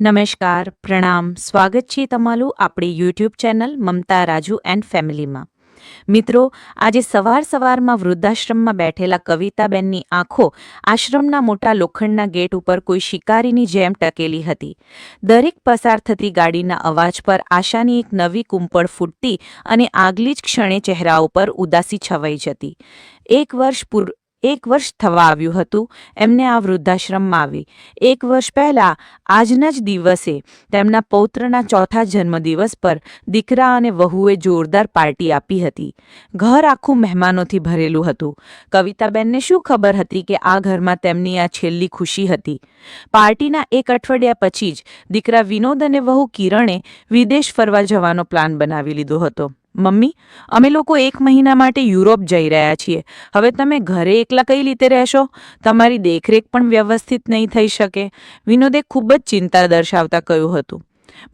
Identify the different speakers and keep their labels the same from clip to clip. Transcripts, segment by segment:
Speaker 1: નમસ્કાર, પ્રણામ. સ્વાગત છે તમારું આપણી YouTube channel Mamata Raju and ફેમિલીમાં. મિત્રો, આજે સવાર સવારમાં વૃદ્ધાશ્રમમાં બેઠેલા કવિતાબેનની આંખો આશ્રમના મોટા લોખંડના ગેટ ઉપર કોઈ શિકારીની જેમ ટકેલી હતી. દરેક પસાર થતી ગાડીના અવાજ પર આશાની એક નવી કુંપળ ફૂટતી અને આગલી જ ક્ષણે ચહેરા ઉપર ઉદાસી છવાઈ જતી. એક વર્ષ પૂર એક વર્ષ થવા આવ્યું હતું. એમને આ વૃદ્ધાશ્રમમાં આવી. એક વર્ષ પહેલાં, આજના જ દિવસે, તેમના પૌત્રના ચોથા જન્મદિવસ પર દીકરા અને વહુએ જોરદાર પાર્ટી આપી હતી. ઘર આખું મહેમાનોથી ભરેલું હતું. કવિતાબેનને શું ખબર હતી કે આ ઘરમાં તેમની આ છેલ્લી ખુશી હતી? પાર્ટીના એક અઠવાડિયા પછી જ દીકરા વિનોદ અને વહુ કિરણે વિદેશ ફરવા જવાનો પ્લાન બનાવી લીધો હતો. મમ્મી, અમે લોકો એક મહિના માટે યુરોપ જઈ રહ્યા છીએ. હવે તમે ઘરે એકલા કઈ રીતે રહેશો? તમારી દેખરેખ પણ વ્યવસ્થિત નહીં થઈ શકે. વિનોદે ખૂબ જ ચિંતા દર્શાવતા કહ્યું હતું.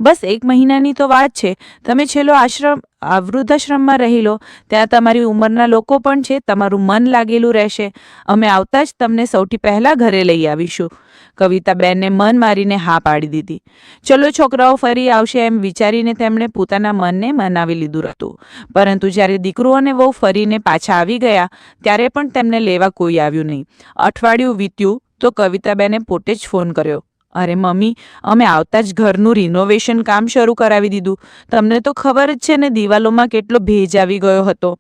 Speaker 1: બસ એક મહિનાની તો વાત છે. તમે છેલ્લો આશ્રમ વૃદ્ધાશ્રમમાં રહી લો. ત્યાં તમારી ઉંમરના લોકો પણ છે. તમારું મન લાગેલું રહેશે. અમે આવતા જ તમને સૌથી પહેલાં ઘરે લઈ આવીશું. કવિતાબેનને મન મારીને હા પાડી દીધી. ચલો છોકરાઓ, ફરી આવશે એમ વિચારીને તેમણે પોતાના મનને મનાવી લીધું હતું. પરંતુ જ્યારે દીકરો અને વહુ ફરીને પાછા આવી ગયા, ત્યારે પણ તેમને લેવા કોઈ આવ્યું નહીં. અઠવાડિયું વીત્યું તો કવિતાબેને પોતે જ ફોન કર્યો. અરે મમ્મી, અમે આવતા જ ઘરનું રિનોવેશન કામ શરૂ કરાવી દીધું. તમને તો ખબર જ છે ને, દિવાલોમાં કેટલો ભેજ આવી ગયો હતો.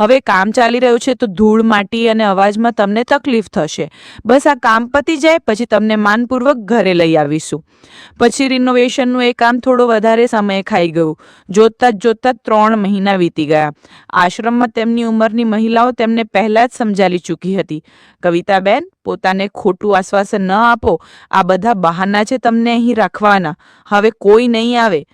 Speaker 1: હવે કામ ચાલી રહ્યું છે તો ધૂળ, માટી અને અવાજમાં તમને તકલીફ થશે. બસ આ કામ પતી જાય, પછી તમને માનપૂર્વક ઘરે લઈ આવીશું. પછી રિનોવેશનનું એ કામ થોડો વધારે સમય ખાઈ ગયું. જોતા જ જોતા ત્રણ મહિના વીતી ગયા. આશ્રમમાં તેમની ઉંમરની મહિલાઓ તેમને પહેલાં જ સમજાવી ચૂકી હતી. કવિતાબેન પોતાને ખોટું આશ્વાસન ન આપો. આ બધા બહાના છે તમને અહીં રાખવાના. હવે કોઈ નહીં આવે.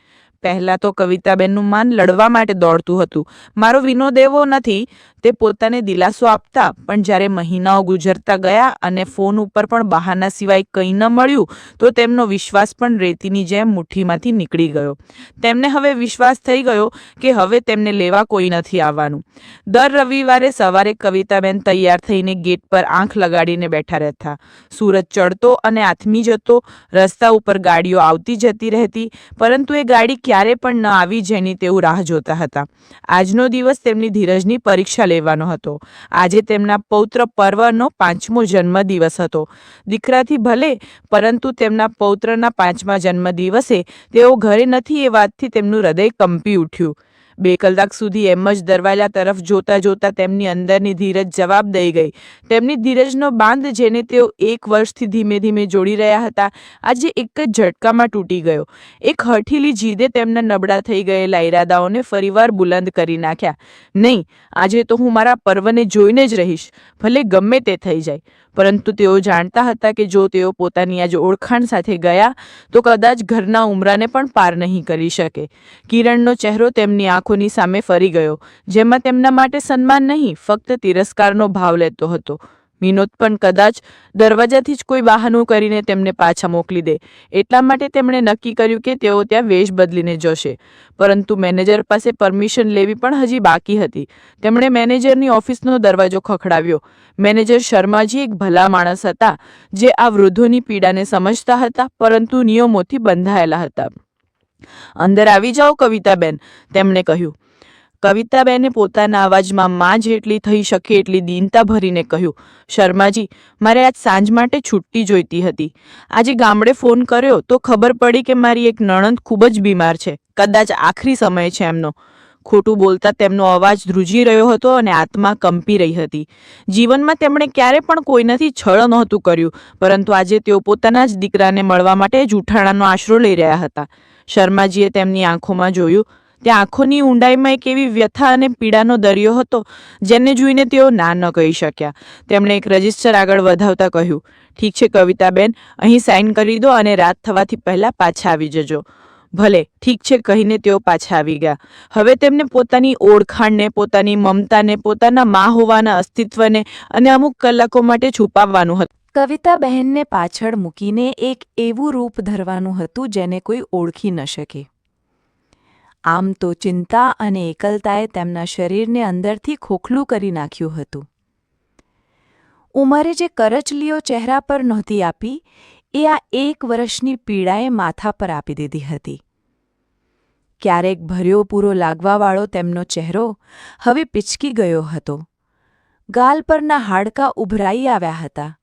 Speaker 1: પહેલાં તો કવિતાબેનનું માન લડવા માટે દોડતું હતું. મારો વિનોદ એવો નથી. તે પોતાને દિલાસો આપતા, પણ જ્યારે મહિનાઓ ગુજરતા ગયા અને ફોન ઉપર પણ બહાના સિવાય કંઈ ન મળ્યું, તો તેમનો વિશ્વાસ પણ રેતીની જેમ મુઠ્ઠીમાંથી નીકળી ગયો. તેમને હવે વિશ્વાસ થઈ ગયો કે હવે તેમને લેવા કોઈ નથી આવવાનું. દર રવિવારે સવારે કવિતાબેન તૈયાર થઈને ગેટ પર આંખ લગાડીને બેઠા રહેતા. સૂરજ ચડતો અને આથમી જતો, રસ્તા ઉપર ગાડીઓ આવતી જતી રહેતી, પરંતુ એ ગાડી ક્યારે પણ ન આવી જેની તેઓ રાહ જોતા હતા. આજનો દિવસ તેમની ધીરજની પરીક્ષા લેવાનો હતો. આજે તેમના પૌત્ર પર્વનો પાંચમો જન્મદિવસ હતો. દીકરાથી ભલે, પરંતુ તેમના પૌત્રના પાંચમા જન્મદિવસે તેઓ ઘરે નથી એ વાતથી તેમનું હૃદય કંપી ઉઠ્યું. બે કલાક સુધી એમ જ દરવાજા તરફ જોતા જોતા તેમની અંદરની ધીરજ જવાબ દઈ ગઈ. તેમની ધીરજનો બાંધ જેને તેઓ એક વર્ષથી ધીમે ધીમે જોડી રહ્યા હતા, આજે એક જ ઝટકામાં તૂટી ગયો. એક હઠીલી જીદે તેમના નબળા થઈ ગયેલા ઈરાદાઓને ફરીવાર બુલંદ કરી નાખ્યા. નહીં, આજે તો હું મારા પર્વને જોઈને જ રહીશ, ભલે ગમે તે થઈ જાય. પરંતુ તેઓ જાણતા હતા કે જો તેઓ પોતાની આજ ઓળખાણ સાથે ગયા, તો કદાચ ઘરના ઉમરાને પણ પાર નહીં કરી શકે. કિરણનો ચહેરો તેમની આંખોની સામે ફરી ગયો, જેમાં તેમના માટે સન્માન નહીં, ફક્ત તિરસ્કારનો ભાવ લેતો હતો. વિનોદ પણ કદાચ દરવાજાથી જ કોઈ બહાનું કરીને તેમને પાછા મોકલી દે. એટલા માટે તેમણે નક્કી કર્યું કે તેઓ ત્યાં વેશ બદલીને જશે. પરંતુ મેનેજર પાસે પરમિશન લેવી પણ હજી બાકી હતી. તેમણે મેનેજરની ઓફિસનો દરવાજો ખખડાવ્યો. મેનેજર શર્માજી એક ભલા માણસ હતા, જે આ વૃદ્ધોની પીડાને સમજતા હતા, પરંતુ નિયમોથી બંધાયેલા હતા. અંદર આવી જાઓ કવિતાબેન. તેમણે કહ્યું, કવિતાબેને પોતાના અવાજમાં માં જેટલી થઈ શકે એટલી દીનતા ભરીને કહ્યું, શર્માજી, મારે આજ સાંજ માટે છુટ્ટી જોઈતી હતી. આજે ગામડે ફોન કર્યો તો ખબર પડી કે મારી એક નણંદ ખૂબ જ બીમાર છે. કદાચ આખરી સમય છે એમનો. ખોટું બોલતા તેમનો અવાજ ધ્રુજી રહ્યો હતો અને આત્મા કંપી રહી હતી. જીવનમાં તેમણે ક્યારે પણ કોઈનાથી છળ નહોતું કર્યું, પરંતુ આજે તેઓ પોતાના જ દીકરાને મળવા માટે જૂઠાણાનો આશરો લઈ રહ્યા હતા. શર્માજીએ તેમની આંખોમાં જોયું. ત્યાં આંખોની ઊંડાઈમાં એક એવી વ્યથા અને પીડાનો દરિયો હતો, જેને જોઈને તેઓ ના ન કહી શક્યા. તેમણે એક રજિસ્ટર આગળ વધાવતા કહ્યું, ઠીક છે કવિતાબેન, અહીં સાઇન કરી દો અને રાત થવાથી પહેલાં પાછા આવી જજો. ભલે, ઠીક છે, કહીને તેઓ પાછા આવી ગયા. હવે તેમને પોતાની ઓળખાણને, પોતાની મમતાને, પોતાના મા હોવાના અસ્તિત્વને અને અમુક કલાકો માટે છુપાવવાનું હતું.
Speaker 2: કવિતા બહેનને પાછળ મૂકીને એક એવું રૂપ ધરવાનું હતું જેને કોઈ ઓળખી ન શકે. આમ તો ચિંતા અને એકલતાએ તેમના શરીરને અંદરથી ખોખલું કરી નાખ્યું હતું. ઉંમરે જે કરચલીઓ ચહેરા પર નહોતી આપી,
Speaker 1: એ આ એક વર્ષની પીડાએ માથા પર આપી દીધી હતી. ક્યારેક ભર્યો પૂરો લાગવાવાળો તેમનો ચહેરો હવે પિચકી ગયો હતો. ગાલ પરના હાડકાં ઉભરાઈ આવ્યા હતા.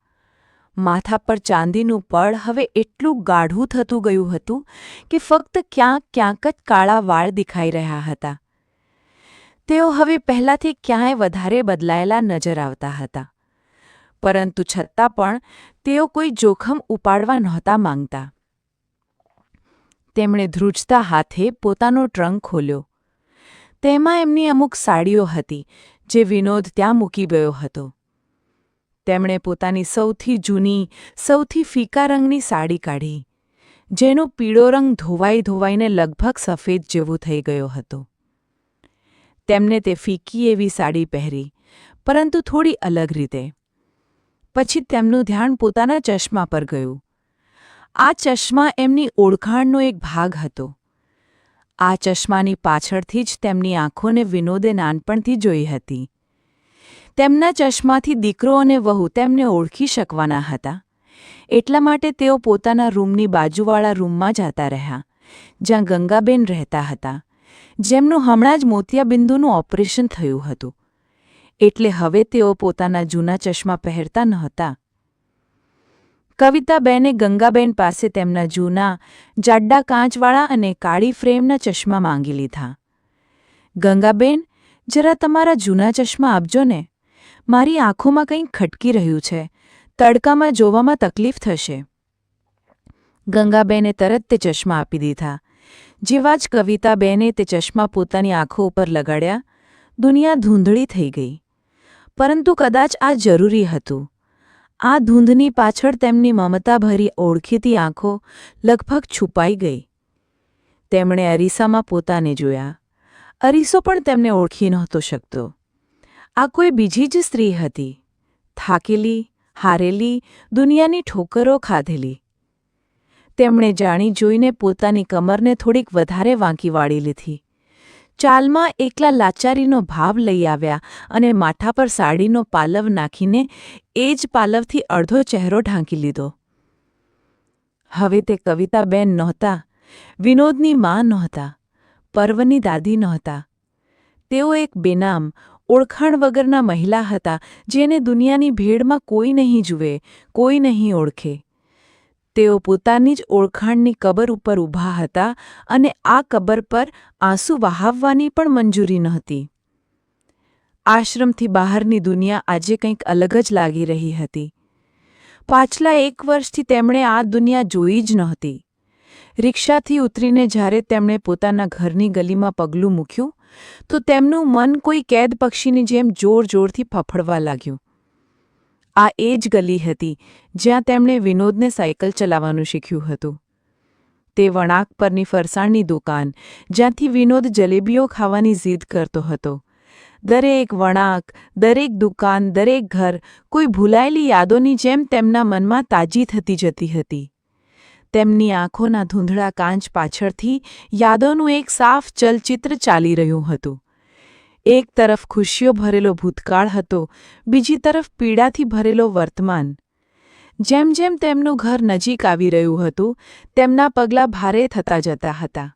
Speaker 1: માથા પર ચાંદીનું પળ હવે એટલું ગાઢું થતું ગયું હતું કે ફક્ત ક્યાંક ક્યાંક જ કાળા વાળ દેખાઈ રહ્યા હતા. તેઓ હવે પહેલાંથી ક્યાંય વધારે બદલાયેલા નજર આવતા હતા. પરંતુ છતાં પણ તેઓ કોઈ જોખમ ઉપાડવા નહોતા માંગતા. તેમણે ધ્રુજતા હાથે પોતાનો ટ્રંક ખોલ્યો. તેમાં એમની અમુક સાડીઓ હતી, જે વિનોદ ત્યાં મૂકી ગયો હતો. તેમણે પોતાની સૌથી જૂની, સૌથી ફીકા રંગની સાડી કાઢી, જેનો પીળો રંગ ધોવાઈ ધોવાઈને લગભગ સફેદ જેવો થઈ ગયો હતો. તેમને તે ફીકી એવી સાડી પહેરી, પરંતુ થોડી અલગ રીતે. પછી તેમનું ધ્યાન પોતાના ચશ્મા પર ગયું. આ ચશ્મા એમની ઓળખાણનો એક ભાગ હતો. આ ચશ્માની પાછળથી જ તેમની આંખોને વિનોદે નાનપણથી જોઈ હતી. તેમના ચશ્માથી દીકરો અને વહુ તેમને ઓળખી શકવાના હતા. એટલા માટે તેઓ પોતાના રૂમની બાજુવાળા રૂમમાં જતા રહ્યા, જ્યાં ગંગાબેન રહેતા હતા, જેમનું હમણાં જ મોતિયાબિંદુનું ઓપરેશન થયું હતું. એટલે હવે તેઓ પોતાના જૂના ચશ્મા પહેરતા નહોતા કવિતાબેને ગંગાબેન પાસે તેમના જૂના જાડા કાચવાળા અને કાળી ફ્રેમના ચશ્મા માંગી લીધા. ગંગાબેન, જરા તમારા જૂના ચશ્મા આપજો ને. મારી આંખોમાં કંઈક ખટકી રહ્યું છે. તડકામાં જોવામાં તકલીફ થશે. ગંગાબેને તરત તે ચશ્મા આપી દીધા. જેવા જ કવિતાબેને તે ચશ્મા પોતાની આંખો ઉપર લગાડ્યા, દુનિયા ધૂંધળી થઈ ગઈ. પરંતુ કદાચ આ જરૂરી હતું. આ ધૂંધની પાછળ તેમની મમતાભરી ઓળખીતી આંખો લગભગ છુપાઈ ગઈ. તેમણે અરીસામાં પોતાને જોયા. અરીસો પણ તેમને ઓળખી નહોતો શકતો. આ કોઈ બીજી જ સ્ત્રી હતી. થાકેલી, હારેલી, દુનિયાની ઠોકરો ખાધેલી. તેમણે જાણી જોઈને પોતાની કમરને થોડીક વધારે વાંકી વાળી લીધી. ચાલમાં એકલા લાચારીનો ભાવ લઈ આવ્યા અને માથા પર સાડીનો પાલવ નાખીને એ જ પાલવથી અડધો ચહેરો ઢાંકી લીધો. હવે તે કવિતાબેન નહોતા, વિનોદની માં નહોતા, પર્વની દાદી નહોતા. તેઓ એક બેનામ ઓળખાણ વગરના મહિલા હતા જેને દુનિયાની ભીડમાં કોઈ નહીં જુએ, કોઈ નહીં ઓળખે. તેઓ પોતાની જ ઓળખાણની કબર ઉપર ઊભા હતા અને આ કબર પર આંસુ વહાવવાની પણ મંજૂરી નહોતી. આશ્રમથી બહારની દુનિયા આજે કંઈક અલગ જ લાગી રહી હતી. પાછલા એક વર્ષથી તેમણે આ દુનિયા જોઈ જ નહોતી. રિક્ષાથી ઉતરીને જ્યારે તેમણે પોતાના ઘરની ગલીમાં પગલું મૂક્યું તો તેમનું મન કોઈ કેદ પક્ષીની જેમ જોર જોરથી ફફડવા લાગ્યું. આ એ જ ગલી હતી જ્યાં તેમણે વિનોદને સાયકલ ચલાવવાનું શીખ્યું હતું. તે વણાક પરની ફરસાણની દુકાન જ્યાંથી વિનોદ જલેબીઓ ખાવાની જીદ કરતો હતો. દરેક વણાક, દરેક દુકાન, દરેક ઘર કોઈ ભૂલાયેલી યાદોની જેમ તેમના મનમાં તાજી થતી જતી હતી. તેમની આંખોના ધૂંધળા કાંચ પાછળથી યાદોનું એક સાફ ચલચિત્ર ચાલી રહ્યું હતું. એક તરફ ખુશીઓ ભરેલો ભૂતકાળ હતો, બીજી તરફ પીડાથી ભરેલો વર્તમાન. જેમ જેમ તેમનું ઘર નજીક આવી રહ્યું હતું, તેમના પગલાં ભારે થતા જતા હતા.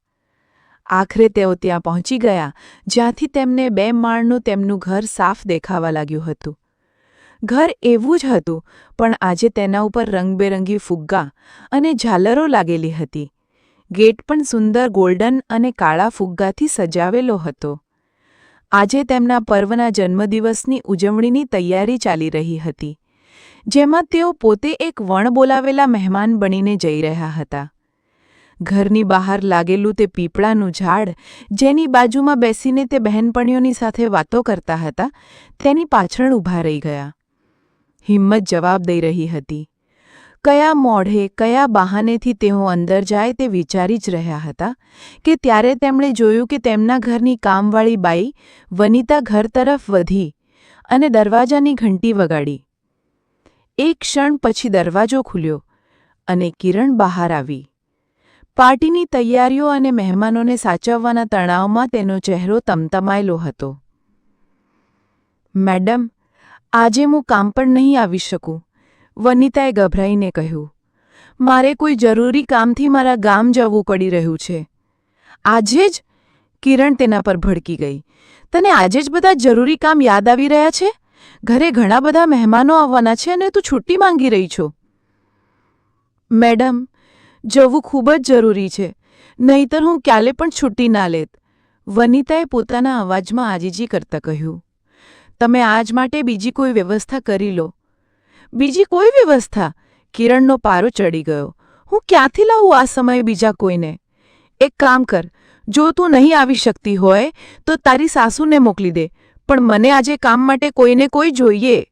Speaker 1: આખરે તેઓ ત્યાં પહોંચી ગયા, જ્યાંથી તેમને બે માળનું તેમનું ઘર સાફ દેખાવા લાગ્યું હતું. ઘર એવું જ હતું, પણ આજે તેના ઉપર રંગબેરંગી ફુગ્ગા અને ઝાલરો લાગેલી હતી. ગેટ પણ સુંદર ગોલ્ડન અને કાળા ફુગ્ગાથી સજાવેલો હતો. આજે તેમના પર્વના જન્મદિવસની ઉજવણીની તૈયારી ચાલી રહી હતી, જેમાં તેઓ પોતે એક વણ બોલાવેલા મહેમાન બનીને જઈ રહ્યા હતા. ઘરની બહાર લાગેલું તે પીપળાનું ઝાડ, જેની બાજુમાં બેસીને તે બહેનપણીઓની સાથે વાતો કરતા હતા, તેની પાછળ ઊભા રહી ગયા. હિંમત જવાબ દઈ રહી હતી. કયા મોઢે, કયા બહાનેથી તેઓ અંદર જાય તે વિચારી જ રહ્યા હતા કે ત્યારે તેમણે જોયું કે તેમના ઘરની કામવાળી બાઈ વનિતા ઘર તરફ વધી અને દરવાજાની ઘંટી વગાડી. એક ક્ષણ પછી દરવાજો ખુલ્યો અને કિરણ બહાર આવી. પાર્ટીની તૈયારીઓ અને મહેમાનોને સાચવવાના તણાવમાં તેનો ચહેરો તમતમાયેલો હતો. મેડમ આજે હું કામ પણ નહીં આવી શકું. વનિતાએ ગભરાઈને કહ્યું, મારે કોઈ જરૂરી કામથી મારા ગામ જવું પડી રહ્યું છે. આજે જ કિરણ તેના પર ભડકી ગઈ. તને આજે જ બધા જરૂરી કામ યાદ આવી રહ્યા છે? ઘરે ઘણા બધા મહેમાનો આવવાના છે અને તું છુટ્ટી માંગી રહી છો. મેડમ, જવું ખૂબ જ જરૂરી છે. નહીતર હું ક્યાલે પણ છુટ્ટી ના લેત. વનિતાએ પોતાના અવાજમાં આજીજી કરતા કહ્યું તમે આજ માટે બીજી કોઈ વ્યવસ્થા કરી લો. બીજી કોઈ વ્યવસ્થા? કિરણનો પારો ચડી ગયો. હું ક્યાંથી લાવું આ સમયે બીજા કોઈને? એક કામ કર, જો તું નહીં આવી શકતી હોય, તો તારી સાસુને મોકલી દે, પણ મને આજે કામ માટે કોઈને કોઈ જોઈએ.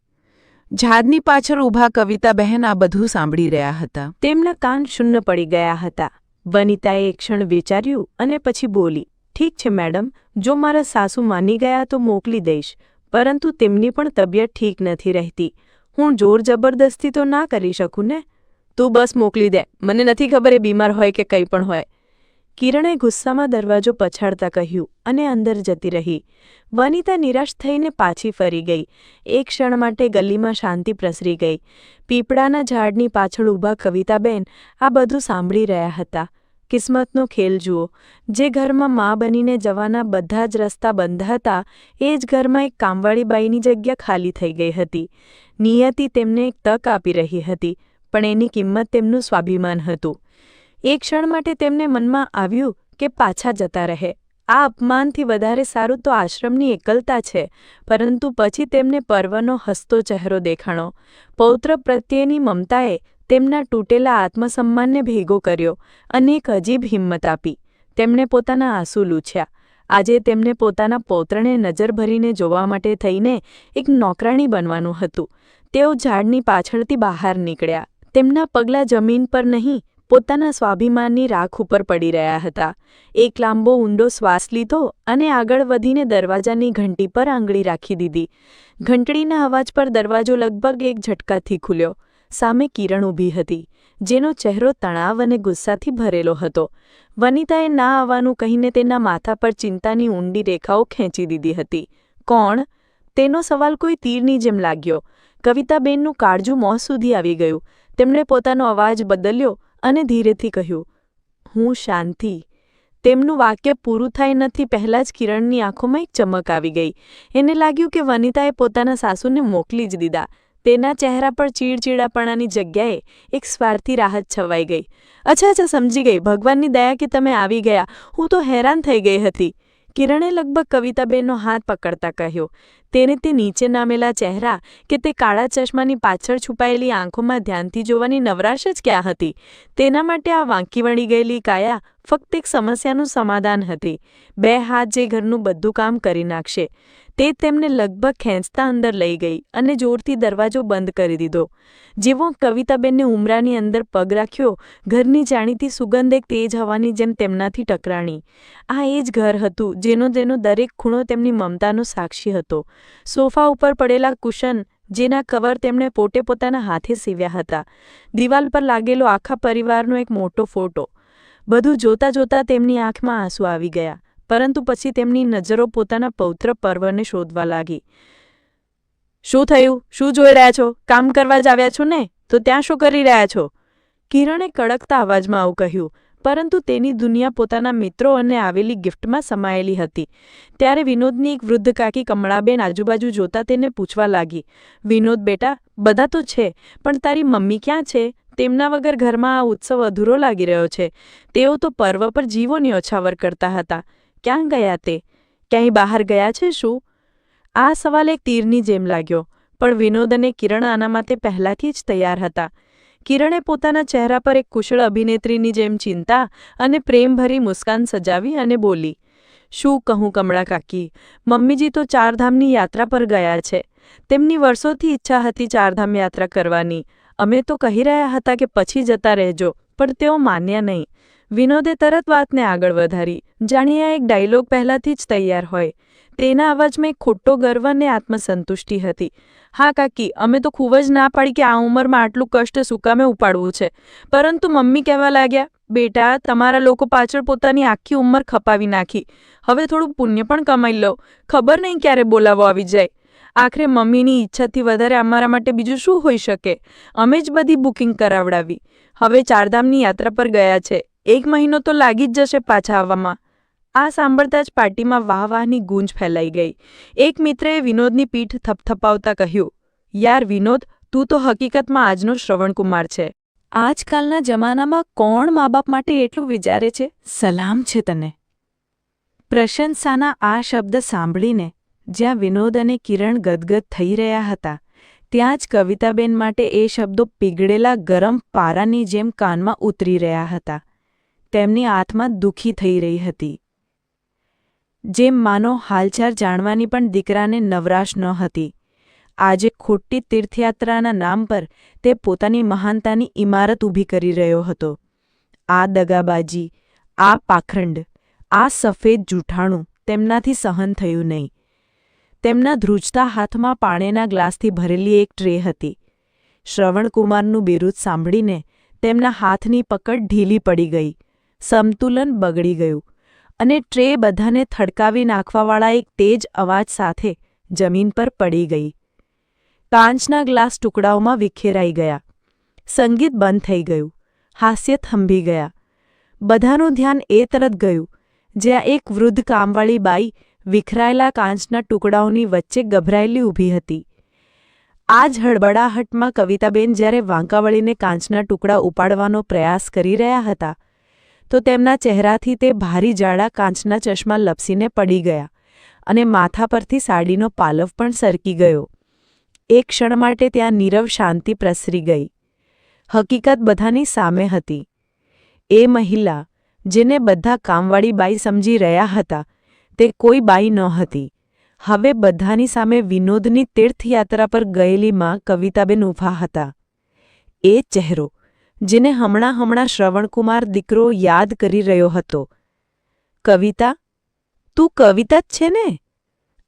Speaker 1: ઝાડની પાછળ ઊભા કવિતાબહેન આ બધું સાંભળી રહ્યા હતા.
Speaker 3: તેમના કાન શૂન્ય પડી ગયા હતા. વનિતાએ એક ક્ષણ વિચાર્યું અને પછી બોલી, ઠીક છે મેડમ, જો મારા સાસુ માની ગયા તો મોકલી દઈશ પરંતુ તેમની પણ તબિયત ઠીક નથી રહેતી. હું જોર જબરદસ્તી તો ના કરી શકું ને? તું બસ મોકલી દે. મને નથી ખબર એ બીમાર હોય કે કંઈ પણ હોય. કિરણે ગુસ્સામાં દરવાજો પછાડતા કહ્યું અને અંદર જતી રહી. વનિતા નિરાશ થઈને પાછી ફરી ગઈ. એક ક્ષણ માટે ગલીમાં શાંતિ પ્રસરી ગઈ. પીપળાના ઝાડની પાછળ ઊભા કવિતાબેન આ બધું સાંભળી રહ્યા હતા. કિસ્મતનો ખેલ જુઓ. જે ઘરમાં મા બનીને જવાના બધા જ રસ્તા બંધ હતા, એ જ ઘરમાં એક કામવાળી બાઈની જગ્યા ખાલી થઈ ગઈ હતી. નિયતિ તેમને એક તક આપી રહી હતી, પણ એની કિંમત તેમનું સ્વાભિમાન હતું. એક ક્ષણ માટે તેમને મનમાં આવ્યું કે પાછા જતા રહે. આ અપમાનથી વધારે સારું તો આશ્રમની એકલતા છે, પરંતુ પછી તેમને પર્વનો હસતો ચહેરો દેખાણો. પૌત્ર પ્રત્યેની મમતાએ તેમના તૂટેલા આત્મસન્માનને ભેગો કર્યો અને એક અજીબ હિંમત આપી. તેમણે પોતાના આંસુ લૂછ્યા. આજે તેમને પોતાના પૌત્રને નજર ભરીને જોવા માટે થઈને એક નોકરાણી બનવાનું હતું. તેઓ ઝાડની પાછળથી બહાર નીકળ્યા. તેમના પગલાં જમીન પર નહીં, પોતાના સ્વાભિમાનની રાખ ઉપર પડી રહ્યા હતા. એક લાંબો ઊંડો શ્વાસ લીધો અને આગળ વધીને દરવાજાની ઘંટી પર આંગળી રાખી દીધી. ઘંટડીના અવાજ પર દરવાજો લગભગ એક ઝટકાથી ખુલ્યો. સામે કિરણ ઊભી હતી, જેનો ચહેરો તણાવ અને ગુસ્સાથી ભરેલો હતો. વનિતાએ ના આવવાનું કહીને તેના માથા પર ચિંતાની ઊંડી રેખાઓ ખેંચી દીધી હતી. કોણ? તેનો સવાલ કોઈ તીરની જેમ લાગ્યો. કવિતાબેનનું કાળજું મોં સુધી આવી ગયું. તેમણે પોતાનો અવાજ બદલ્યો અને ધીરેથી કહ્યું, હું શાંતિ તેમનું વાક્ય પૂરું થાય નથી પહેલાં જ કિરણની આંખોમાં એક ચમક આવી ગઈ. એને લાગ્યું કે વનિતાએ પોતાના સાસુને મોકલી જ દીધા. તેના ચહેરા પર ચીડચીડાપણાની જગ્યાએ એક સ્વાર્થી રાહત છવાઈ ગઈ. અચ્છા અચ્છા, સમજી ગઈ. ભગવાનની દયા કે તમે આવી ગયા? હું તો હેરાન થઈ ગઈ હતી. કિરણે લગભગ કવિતાબેનનો હાથ પકડતા કહ્યો, તેને તે નીચે નામેલા ચહેરા કે તે કાળા ચશ્માની પાછળ છુપાયેલી આંખોમાં ધ્યાનથી જોવાની નવરાશ જ ક્યાં હતી? તેના માટે આ વાંકી વળી ગયેલી કાયા ફક્ત એક સમસ્યાનું સમાધાન હતી. બે હાથ જે ઘરનું બધું કામ કરી નાખશે. તે તેમને લગભગ ખેંચતા અંદર લઈ ગઈ અને જોરથી દરવાજો બંધ કરી દીધો. જેવો કવિતાબેનને ઉમરાની અંદર પગ રાખ્યો, ઘરની જાણીતી સુગંધ એક તેજ હવાની જેમ તેમનાથી ટકરાણી. આ એ જ ઘર હતું જેનો જેનો દરેક ખૂણો તેમની મમતાનો સાક્ષી હતો. સોફા ઉપર પડેલા કુશન, જેના કવર તેમણે પોતે પોતાના હાથે સીવ્યા હતા. દિવાલ પર લાગેલો આખા પરિવારનો એક મોટો ફોટો. બધું જોતા જોતા તેમની આંખમાં આંસુ આવી ગયા. પરંતુ પછી તેમની નજરો પોતાના પૌત્ર પર્વને શોધવા લાગી. શું થયું? શું જોઈ રહ્યા છો? કામ કરવા જ આવ્યા છો ને? તો ત્યાં શું કરી રહ્યા છો? કિરણે કડકતા અવાજમાં આવું કહ્યું, પરંતુ તેની દુનિયા પોતાના મિત્રો અને આવેલી ગિફ્ટમાં સમાયેલી હતી. ત્યારે વિનોદની એક વૃદ્ધ કાકી કમળાબેન આજુબાજુ જોતા તેને પૂછવા લાગી, વિનોદ બેટા, બધા તો છે, પણ તારી મમ્મી ક્યાં છે? તેમના વગર ઘરમાં આ ઉત્સવ અધૂરો લાગી રહ્યો છે. તેઓ તો પર્વ પર જીવોની ઓછાવર કરતા હતા. ક્યાં ગયા તે? ક્યાંય બહાર ગયા છે શું? આ સવાલ એક તીરની જેમ લાગ્યો, પણ વિનોદ અને કિરણ આના માટે પહેલાથી જ તૈયાર હતા. કિરણે પોતાના ચહેરા પર એક કુશળ અભિનેત્રીની જેમ ચિંતા અને પ્રેમભરી મુસ્કાન સજાવી અને બોલી, શું કહું કમળા કાકી, મમ્મીજી તો ચારધામની યાત્રા પર ગયા છે. તેમની વર્ષોથી ઈચ્છા હતી ચારધામ યાત્રા કરવાની. અમે તો કહી રહ્યા હતા કે પછી જતા રહેજો, પણ તેઓ માન્યા નહીં. વિનોદે તરત વાતને આગળ વધારી. જાણીએ, આ એક ડાયલોગ પહેલાથી જ તૈયાર હોય. તેના અવાજમાં એક ખોટો ગર્વ અને આત્મસંતુષ્ટિ હતી. હા, કાકી, અમે તો ખૂબ જ ના પાડી કે આ ઉંમરમાં આટલું કષ્ટ સુકામે ઉપાડવું છે. પરંતુ મમ્મી કહેવા લાગ્યા, બેટા, તમારા લોકો પાછળ પોતાની આખી ઉંમર ખપાવી નાખી. હવે થોડું પુણ્ય પણ કમાઈ લો. ખબર નહીં ક્યારે બોલાવો આવી જાય. આખરે મમ્મીની ઈચ્છાથી વધારે અમારા માટે બીજું શું હોઈ શકે? અમે જ બધી બુકિંગ કરાવડાવી. હવે ચારધામની યાત્રા પર ગયા છે. એક મહિનો તો લાગી જ જશે પાછા આવવામાં. આ સાંભળતા જ પાર્ટીમાં વાહવાહની ગૂંજ ફેલાઈ ગઈ. એક મિત્રએ વિનોદની પીઠ થપથપાવતા કહ્યું, યાર વિનોદ, તું તો હકીકતમાં આજનો શ્રવણકુમાર છે.
Speaker 1: આજકાલના જમાનામાં કોણ મા બાપ માટે એટલું વિચારે છે? સલામ છે તને. પ્રશંસાના આ શબ્દ સાંભળીને જ્યાં વિનોદ અને કિરણ ગદગદ થઈ રહ્યા હતા, ત્યાં જ કવિતાબેન માટે એ શબ્દો પીગળેલા ગરમ પારાની જેમ કાનમાં ઉતરી રહ્યા હતા. તેમની આત્મા દુઃખી થઈ રહી હતી. જેમ માનો, હાલચાલ જાણવાની પણ દીકરાને નવરાશ ન હતી. આજે ખોટી તીર્થયાત્રાના નામ પર તે પોતાની મહાનતાની ઇમારત ઊભી કરી રહ્યો હતો. આ દગાબાજી, આ પાખંડ, આ સફેદ જૂઠાણું તેમનાથી સહન થયું નહીં. તેમના ધ્રુજતા હાથમાં પાણીના ગ્લાસથી ભરેલી એક ટ્રે હતી. શ્રવણકુમારનું બિરુદ સાંભળીને તેમના હાથની પકડ ઢીલી પડી ગઈ. સમતુલન બગડી ગયું અને ટ્રે બધાને થડકાવી નાખવાવાળા એક તેજ અવાજ સાથે જમીન પર પડી ગઈ. કાંચના ગ્લાસ ટુકડાઓમાં વિખેરાઈ ગયા. સંગીત બંધ થઈ ગયું. હાસ્ય થંભી ગયા. બધાનું ધ્યાન એ તરત ગયું, જ્યાં એક વૃદ્ધ કામવાળી બાઈ વિખરાયેલા કાંચના ટુકડાઓની વચ્ચે ગભરાયેલી ઊભી હતી. આ જ હળબડાહટમાં કવિતાબેન જ્યારે વાંકા વળીને કાંચના ટુકડા ઉપાડવાનો પ્રયાસ કરી રહ્યા હતા તો તેમના ચહેરાથી તે ભારી જાડા કાંચના ચશ્મા લપસીને પડી ગયા અને માથા પરથી સાડીનો પાલવ પણ સરકી ગયો. એક ક્ષણ માટે ત્યાં નીરવ શાંતિ પ્રસરી ગઈ. હકીકત બધાની સામે હતી. એ મહિલા, જેને બધા કામવાળી બાઈ સમજી રહ્યા હતા, તે કોઈ બાઈ ન હતી. હવે બધાની સામે વિનોદની તીર્થયાત્રા પર ગયેલી માં કવિતાબેન ઊભા હતા. એ ચહેરો જેને હમણાં હમણાં શ્રવણકુમાર દીકરો યાદ કરી રહ્યો હતો. કવિતા, તું કવિતા જ છે ને?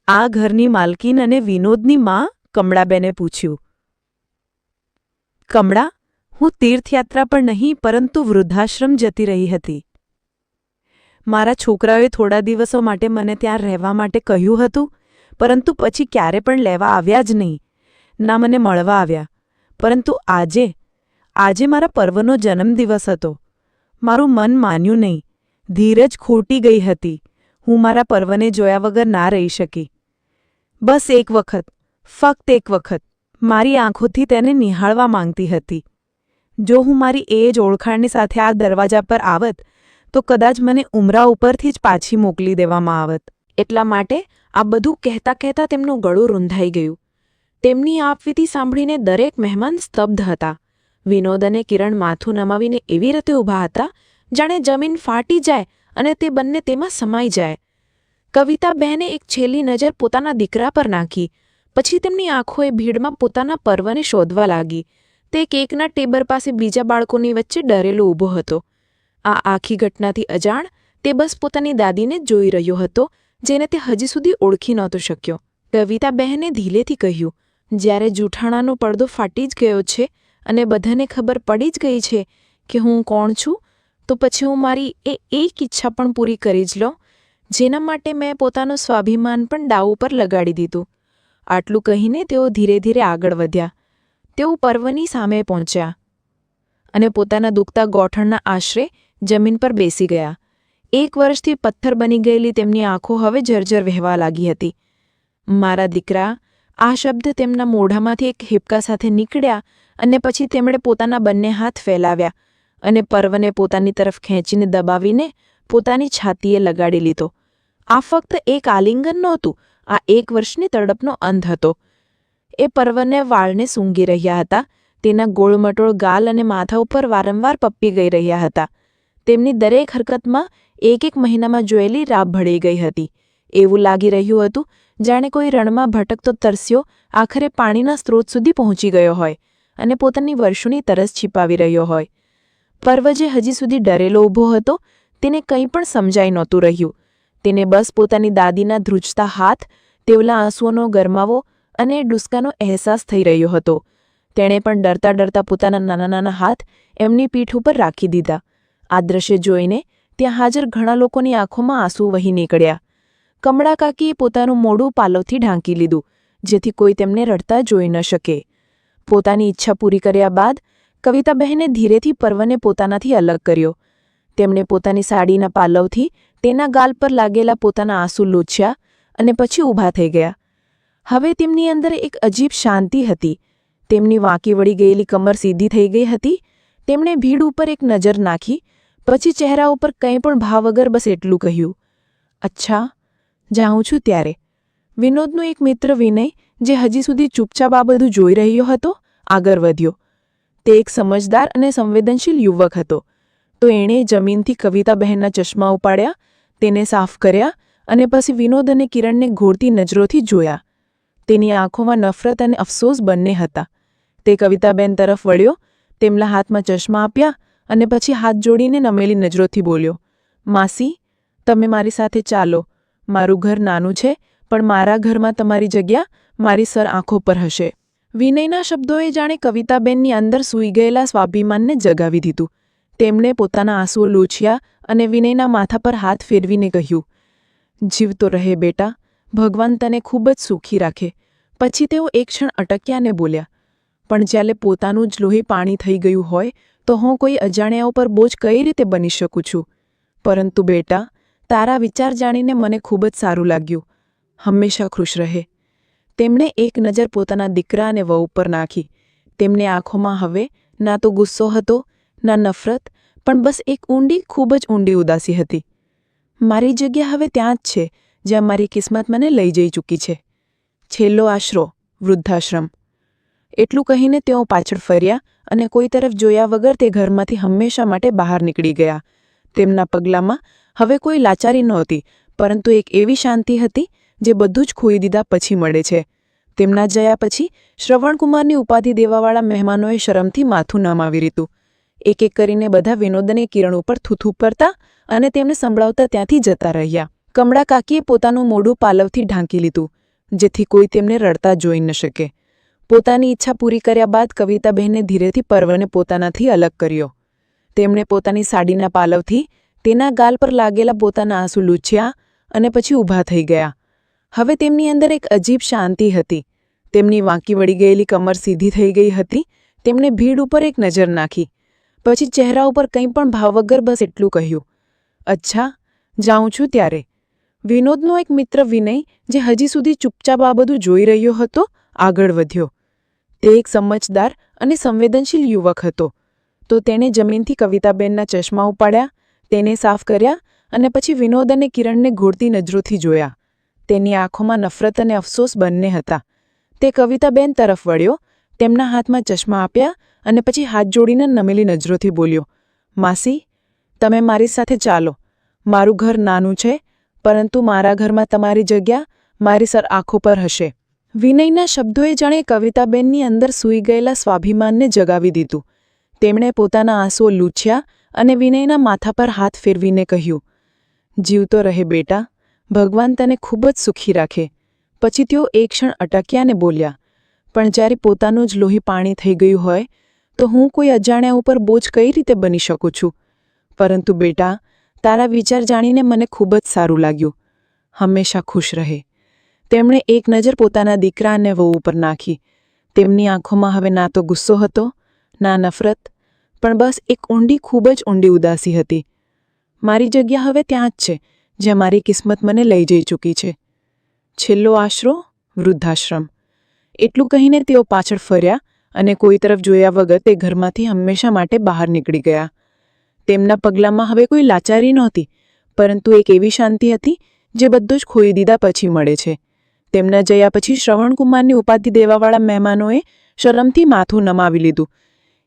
Speaker 1: આ ઘરની માલકીન અને વિનોદની માં કમળાબેને પૂછ્યું. કમળા, હું તીર્થયાત્રા પર નહીં, પરંતુ વૃદ્ધાશ્રમ જતી રહી હતી. મારા છોકરાઓએ થોડા દિવસો માટે મને ત્યાં રહેવા માટે કહ્યું હતું, પરંતુ પછી ક્યારે પણ લેવા આવ્યા જ નહીં. ના મને મળવા આવ્યા. પરંતુ આજે આજે મારા પર્વનો જન્મદિવસ હતો. મારું મન માન્યું નહીં. ધીરજ ખોટી ગઈ હતી. હું મારા પર્વને જોયા વગર ના રહી શકી. બસ એક વખત, ફક્ત એક વખત, મારી આંખોથી તેને નિહાળવા માંગતી હતી. જો હું મારી એ જ ઓળખાણની સાથે આ દરવાજા પર આવત, તો કદાચ મને ઉમરા ઉપરથી જ પાછી મોકલી દેવામાં આવત. એટલા માટે આ બધું કહેતા કહેતા તેમનું ગળું રૂંધાઈ ગયું. તેમની આપવીતી સાંભળીને દરેક મહેમાન સ્તબ્ધ હતા. વિનોદ અને કિરણ માથું નમાવીને એવી રીતે ઊભા હતા, જાણે જમીન ફાટી જાય અને તે બંને તેમાં સમાઈ જાય. કવિતા બહેને એક છેલ્લી નજર પોતાના દીકરા પર નાખી, પછી તેમની આંખોએ ભીડમાં પોતાના પર્વને શોધવા લાગી. તે કેકના ટેબર પાસે બીજા બાળકોની વચ્ચે ડરેલો ઊભો હતો. આ આખી ઘટનાથી અજાણ, તે બસ પોતાની દાદીને જોઈ રહ્યો હતો, જેને તે હજી સુધી ઓળખી નહોતો શક્યો. કવિતા બહેને ધીલેથી કહ્યું, જ્યારે જૂઠાણાનો પડદો ફાટી જ ગયો છે અને બધાને ખબર પડી જ ગઈ છે કે હું કોણ છું, તો પછી હું મારી એ એક ઈચ્છા પણ પૂરી કરી જ લઉં, જેના માટે મેં પોતાનું સ્વાભિમાન પણ દાવ ઉપર લગાડી દીધું. આટલું કહીને તેઓ ધીરે ધીરે આગળ વધ્યા. તેઓ પર્વની સામે પહોંચ્યા અને પોતાના દુખતા ગોઠણના આશરે જમીન પર બેસી ગયા. એક વર્ષથી પથ્થર બની ગયેલી તેમની આંખો હવે જર્જર વહેવા લાગી હતી. મારા દીકરા આ શબ્દ તેમના મોઢામાંથી એક હિપકા સાથે નીકળ્યા અને પછી તેમણે પોતાના બંને હાથ ફેલાવ્યા અને પર્વને પોતાની તરફ ખેંચીને દબાવીને પોતાની છાતીએ લગાડી લીધો. આ ફક્ત એક આલિંગન નહોતું, આ એક વર્ષની તડપનો અંત હતો. એ પર્વને વાળને સૂંઘી રહ્યા હતા, તેના ગોળમટોળ ગાલ અને માથા ઉપર વારંવાર પપ્પી ગઈ રહ્યા હતા. તેમની દરેક હરકતમાં એક એક મહિનામાં જોયેલી રાબ ભળી ગઈ હતી. એવું લાગી રહ્યું હતું જાણે કોઈ રણમાં ભટકતો તરસ્યો આખરે પાણીના સ્ત્રોત સુધી પહોંચી ગયો હોય અને પોતાની વર્ષોની તરસ છીપાવી રહ્યો હોય. પર્વ જે હજી સુધી ડરેલો ઊભો હતો, તેને કંઈ પણ સમજાઈ નહોતું રહ્યું. તેને બસ પોતાની દાદીના ધ્રુજતા હાથ, તેવલા આંસુઓનો ગરમાવો અને ડુસકાનો અહેસાસ થઈ રહ્યો હતો. તેણે પણ ડરતા ડરતા પોતાના નાના નાના હાથ એમની પીઠ ઉપર રાખી દીધા. આ દ્રશ્ય જોઈને ત્યાં હાજર ઘણા લોકોની આંખોમાં આંસુ વહી નીકળ્યા. કમળા કાકીએ પોતાનું મોડું પાલવથી ઢાંકી લીધું, જેથી કોઈ તેમને રડતા જોઈ ન શકે. પોતાની ઈચ્છા પૂરી કર્યા બાદ કવિતાબહેને ધીરેથી પર્વને પોતાનાથી અલગ કર્યો. તેમણે પોતાની સાડીના પાલવથી તેના ગાલ પર લાગેલા પોતાના આંસુ લૂછ્યા અને પછી ઊભા થઈ ગયા. હવે તેમની અંદર એક અજીબ શાંતિ હતી. તેમની વાંકી વળી ગયેલી કમર સીધી થઈ ગઈ હતી. તેમણે ભીડ ઉપર એક નજર નાખી, પછી ચહેરા ઉપર કંઈ પણ ભાવ વગર બસ એટલું કહ્યું. અચ્છા જાઉં છું ત્યારે. વિનોદનો એક મિત્ર વિનય, જે હજી સુધી ચૂપચાપ આ બધું જોઈ રહ્યો હતો, આગળ વધ્યો. તે એક સમજદાર અને સંવેદનશીલ યુવક હતો. તો એણે જમીનથી કવિતાબહેનના ચશ્મા ઉપાડ્યા, તેને સાફ કર્યા અને પછી વિનોદ અને કિરણને ઘોરતી નજરોથી જોયા. તેની આંખોમાં નફરત અને અફસોસ બંને હતા. તે કવિતાબેન તરફ વળ્યો, તેમના હાથમાં ચશ્મા આપ્યા અને પછી હાથ જોડીને નમેલી નજરોથી બોલ્યો, માસી, તમે મારી સાથે ચાલો. મારું ઘર નાનું છે, પણ મારા ઘરમાં તમારી જગ્યા મારી સર આંખો પર હશે. વિનયના શબ્દોએ જાણે કવિતાબેનની અંદર સૂઈ ગયેલા સ્વાભિમાનને જગાવી દીધું. તેમણે પોતાના આંસુઓ લૂછ્યા અને વિનયના માથા પર હાથ ફેરવીને કહ્યું જીવતો રહે બેટા, ભગવાન તને ખૂબ જ સુખી રાખે. પછી તેઓ એક ક્ષણ અટક્યાને બોલ્યા, પણ જ્યારે પોતાનું જ લોહી પાણી થઈ ગયું હોય, તો હું કોઈ અજાણ્યાઓ પર બોજ કઈ રીતે બની શકું છું? પરંતુ બેટા તારા વિચાર જાણીને મને ખૂબ જ સારું લાગ્યું. હંમેશા ખુશ રહે. તેમણે એક નજર પોતાના દીકરા અને વહુ પર નાખી. તેમની આંખોમાં હવે ના તો ગુસ્સો હતો, ના નફરત, પણ બસ એક ઊંડી, ખૂબ જ ઊંડી ઉદાસી હતી. મારી જગ્યા હવે ત્યાં જ છે, જ્યાં મારી કિસ્મત મને લઈ જઈ ચૂકી છે. છેલ્લો આશરો, વૃદ્ધાશ્રમ. એટલું કહીને તેઓ પાછળ ફર્યા અને કોઈ તરફ જોયા વગર તે ઘરમાંથી હંમેશા માટે બહાર નીકળી ગયા. તેમના પગલામાં હવે કોઈ લાચારી નહોતી, પરંતુ એક એવી શાંતિ હતી જે બધું જ ખોઈ દીધા પછી મળે છે. તેમના જયા પછી શ્રવણકુમારની ઉપાધિ દેવાવાળા મહેમાનોએ શરમથી માથું નમાવી રીતું. એક એક કરીને બધા વિનોદને કિરણ ઉપર થૂથું પડતા અને તેમને સંભળાવતા ત્યાંથી જતા રહ્યા. કમળા કાકીએ પોતાનું મોઢું પાલવથી ઢાંકી લીધું, જેથી કોઈ તેમને રડતા જોઈ ન શકે. પોતાની ઈચ્છા પૂરી કર્યા બાદ કવિતાબહેને ધીરેથી પર્વને પોતાનાથી અલગ કર્યો. તેમણે પોતાની સાડીના પાલવથી તેના ગાલ પર લાગેલા પોતાના આંસુ લૂછ્યા અને પછી ઊભા થઈ ગયા. હવે તેમની અંદર એક અજીબ શાંતિ હતી. તેમની વાંકી વળી ગયેલી કમર સીધી થઈ ગઈ હતી. તેમણે ભીડ ઉપર એક નજર નાખી. પછી ચહેરા ઉપર કંઈ પણ ભાવ વગર બસ એટલું કહ્યું. અચ્છા, જાઉં છું ત્યારે. વિનોદનો એક મિત્ર વિનય, જે હજી સુધી ચૂપચાપ આ બધું જોઈ રહ્યો હતો, આગળ વધ્યો. તે એક સમજદાર અને સંવેદનશીલ યુવક હતો. તો તેણે જમીનથી કવિતાબેનના ચશ્મા ઉપાડ્યા તેને સાફ કર્યા અને પછી વિનોદ અને કિરણને ઘોડતી નજરોથી જોયા. તેની આંખોમાં નફરત અને અફસોસ બંને હતા. તે કવિતાબેન તરફ વળ્યો, તેમના હાથમાં ચશ્મા આપ્યા અને પછી હાથ જોડીને નમેલી નજરોથી બોલ્યો, માસી, તમે મારી સાથે ચાલો. મારું ઘર નાનું છે, પરંતુ મારા ઘરમાં તમારી જગ્યા મારી સર આંખો પર હશે. વિનયના શબ્દોએ જાણે કવિતાબેનની અંદર સૂઈ ગયેલા સ્વાભિમાનને જગાવી દીધું. તેમણે પોતાના આંસુઓ લૂછ્યા અને વિનયના માથા પર હાથ ફેરવીને કહ્યું જીવતો રહે બેટા, ભગવાન તને ખૂબ જ સુખી રાખે. પછી તેઓ એક ક્ષણ અટક્યા ને બોલ્યા, પણ જ્યારે પોતાનું જ લોહી પાણી થઈ ગયું હોય, તો હું કોઈ અજાણ્યા ઉપર બોજ કઈ રીતે બની શકું છું? પરંતુ બેટા, તારા વિચાર જાણીને મને ખૂબ જ સારું લાગ્યું. હંમેશા ખુશ રહે. તેમણે એક નજર પોતાના દીકરા અને વહુ ઉપર નાખી. તેમની આંખોમાં હવે ના તો ગુસ્સો હતો, ના નફરત પણ બસ એક ઊંડી ખૂબ જ ઊંડી ઉદાસી હતી. મારી જગ્યા હવે ત્યાં જ છે, જ્યાં મારી કિસ્મત મને લઈ જઈ ચૂકી છે. છેલ્લો આશરો, વૃદ્ધાશ્રમ. એટલું કહીને તેઓ પાછળ ફર્યા અને કોઈ તરફ જોયા વગર તે ઘરમાંથી હંમેશા માટે બહાર નીકળી ગયા. તેમના પગલામાં હવે કોઈ લાચારી નહોતી, પરંતુ એક એવી શાંતિ હતી, જે બધું જ ખોઈ દીધા પછી મળે છે. તેમના જયા પછી શ્રવણકુમારની ઉપાધિ દેવાવાળા મહેમાનોએ શરમથી માથું નમાવી લીધું.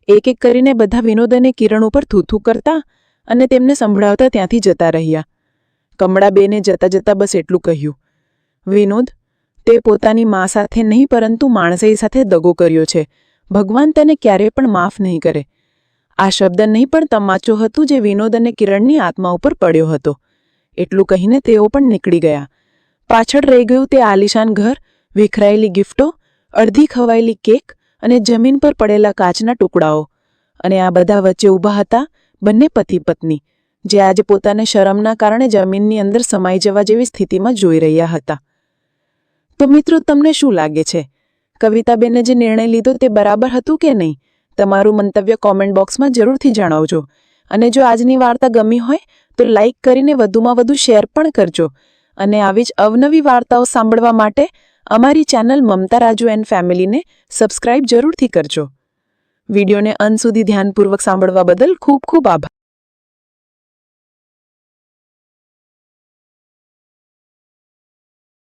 Speaker 1: એક એક કરીને બધા વિનોદ અને કિરણ ઉપર થૂથું કરતા અને તેમને સંભળાવતા ત્યાંથી જતા રહ્યા. કમળાબેને જતા જતા બસ એટલું કહ્યું. વિનોદ, તે પોતાની મા સાથે નહીં, પરંતુ માણસાઈ સાથે દગો કર્યો છે. ભગવાન તેને ક્યારેય પણ માફ નહીં કરે. આ શબ્દ નહીં પણ તમાચો હતું જે વિનોદ અને કિરણની આત્મા ઉપર પડ્યો હતો. એટલું કહીને તેઓ પણ નીકળી ગયા. પાછળ રહી ગયું તે આલિશાન ઘર, વિખરાયેલી ગિફ્ટો, અડધી ખવાયેલી કેક અને જમીન પર પડેલા કાચના ટુકડાઓ. અને આ બધા વચ્ચે ઊભા હતા બંને પતિ પત્ની, જે આજે પોતાને શરમના કારણે જમીનની અંદર સમાઈ જવા જેવી સ્થિતિમાં જોઈ રહ્યા હતા. તો મિત્રો, તમને શું લાગે છે? કવિતાબેને જે નિર્ણય લીધો તે બરાબર હતું કે નહીં? તમારું મંતવ્ય કોમેન્ટ બોક્સમાં જરૂરથી જણાવજો. અને જો આજની વાર્તા ગમી હોય, તો લાઇક કરીને વધુમાં વધુ શેર પણ કરજો. અને આવી જ અવનવી વાર્તાઓ સાંભળવા માટે અમારી ચેનલ મમતા રાજુ એન્ડ ફેમિલીને સબસ્ક્રાઇબ જરૂરથી કરજો. વિડીયોને અંત સુધી ધ્યાનપૂર્વક સાંભળવા બદલ ખૂબ ખૂબ આભાર.